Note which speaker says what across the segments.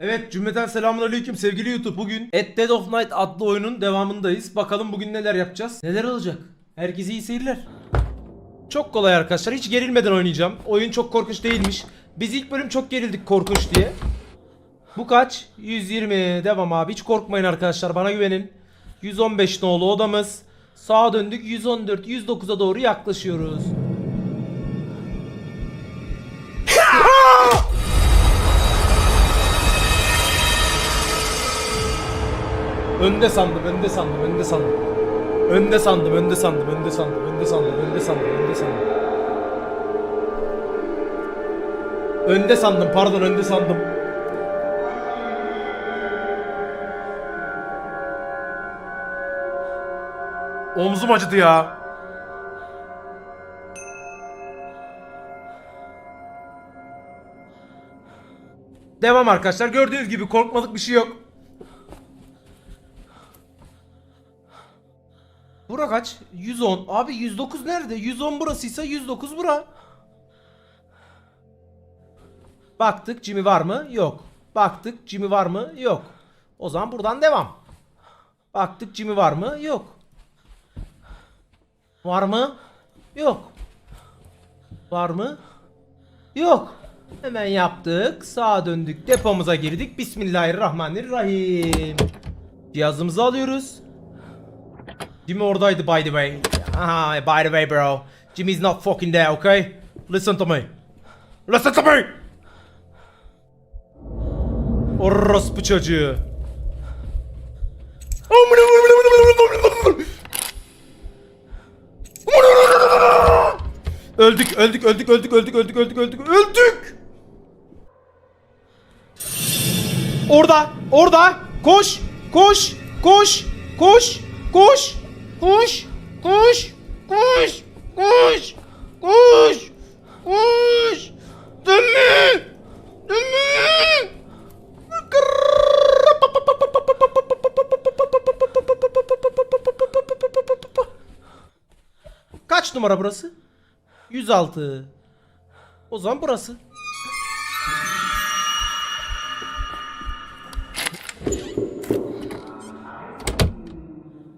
Speaker 1: Evet cümleten selamünaleyküm sevgili YouTube. Bugün At Dead of Night adlı oyunun devamındayız. Bakalım bugün neler yapacağız? Neler olacak? Herkese iyi seyirler. Çok kolay arkadaşlar. Hiç gerilmeden oynayacağım. Oyun çok korkunç değilmiş. Biz ilk bölüm çok gerildik korkunç diye. Bu kaç? 120. Devam abi. Hiç korkmayın arkadaşlar. Bana güvenin. 115 nolu odamız. Sağa döndük. 114, 109'a doğru yaklaşıyoruz. Önde sandım, önde sandım, önde sandım. Önde sandım, önde sandım, önde sandım, önde sandım, önde sandım, önde sandım. Önde sandım, pardon önde sandım. Omzum acıdı ya. Devam arkadaşlar. Gördüğünüz gibi korkmalık bir şey yok. Kaç? 110. Abi 109 nerede? 110 burasıysa 109 bura. Baktık Jimmy var mı? Yok. Baktık Jimmy var mı? Yok. O zaman buradan devam. Baktık Jimmy var mı? Yok. Var mı? Yok. Var mı? Yok. Hemen yaptık. Sağa döndük. Depomuza girdik. Bismillahirrahmanirrahim. Cihazımızı alıyoruz. Jimmy oradaydı by the way. Aha, by the way bro. Jimmy's not fucking there, okay? Listen to me. Listen to me! Orospu çocuğu. Öldük, öldük, öldük, öldük, öldük, öldük, öldük, öldük, öldük! Orada, orada! Koş, koş, koş, koş, koş, koş, koş, koş, koş, koş, koş! Dönme! Dönme! Kaç numara burası? 106. O zaman burası.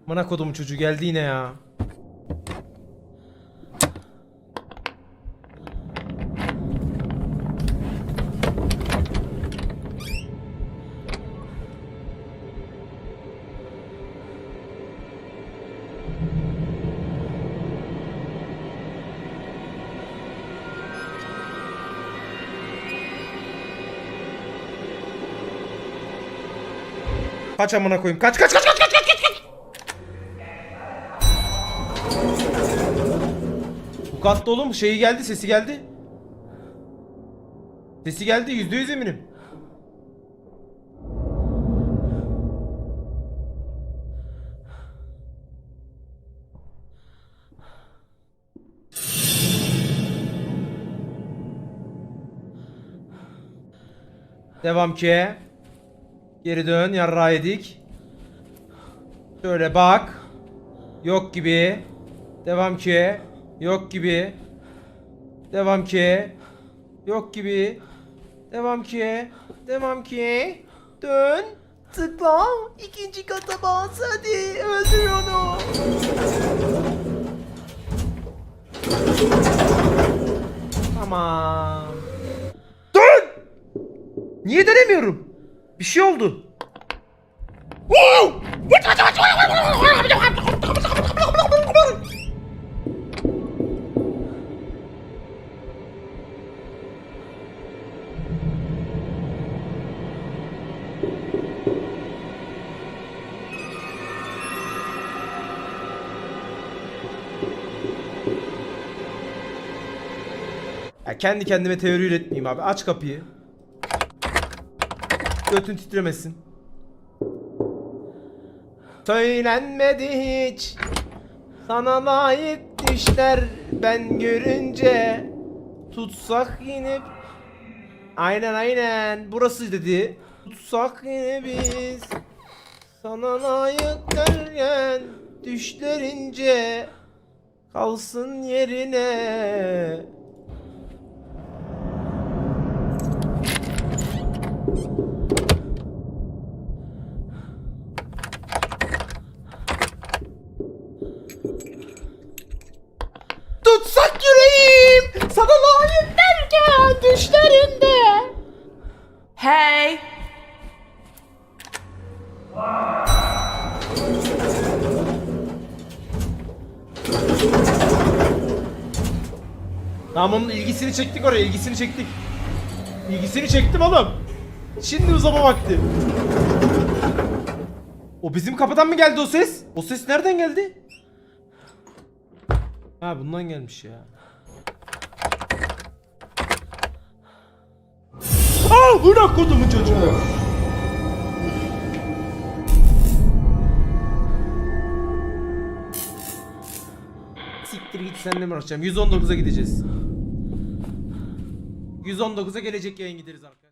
Speaker 1: Mana kodumu çocuğu geldi yine ya. Kaç amına koyayım. Kaç kaç kaç kaç kaç kaç katta oğlum şeyi geldi sesi geldi. Sesi geldi yüzde yüz eminim. Devam ki. Geri dön yarrağı yedik. Şöyle bak. Yok gibi. Devam ki. Yok gibi. Devam ki. Yok gibi. Devam ki. Devam ki. Dön. Tıkla. ikinci kata bas hadi. Öldür onu. Tamam. Dön. Niye dönemiyorum? Bir şey oldu. Ya kendi kendime teori üretmeyeyim abi. Aç kapıyı. Götün titremesin. Söylenmedi hiç Sana layık düşler ben görünce Tutsak yine Aynen aynen burası dedi Tutsak yine biz Sana layık derken Düşlerince Kalsın yerine Tamam onun ilgisini çektik oraya ilgisini çektik. İlgisini çektim oğlum. Şimdi uzama vakti. O bizim kapıdan mı geldi o ses? O ses nereden geldi? Ha bundan gelmiş ya. Aa bırak kodumun çocuğu. Seninle mi uğraşacağım? 119'a gideceğiz. 119'a gelecek yayın gideriz arkadaşlar.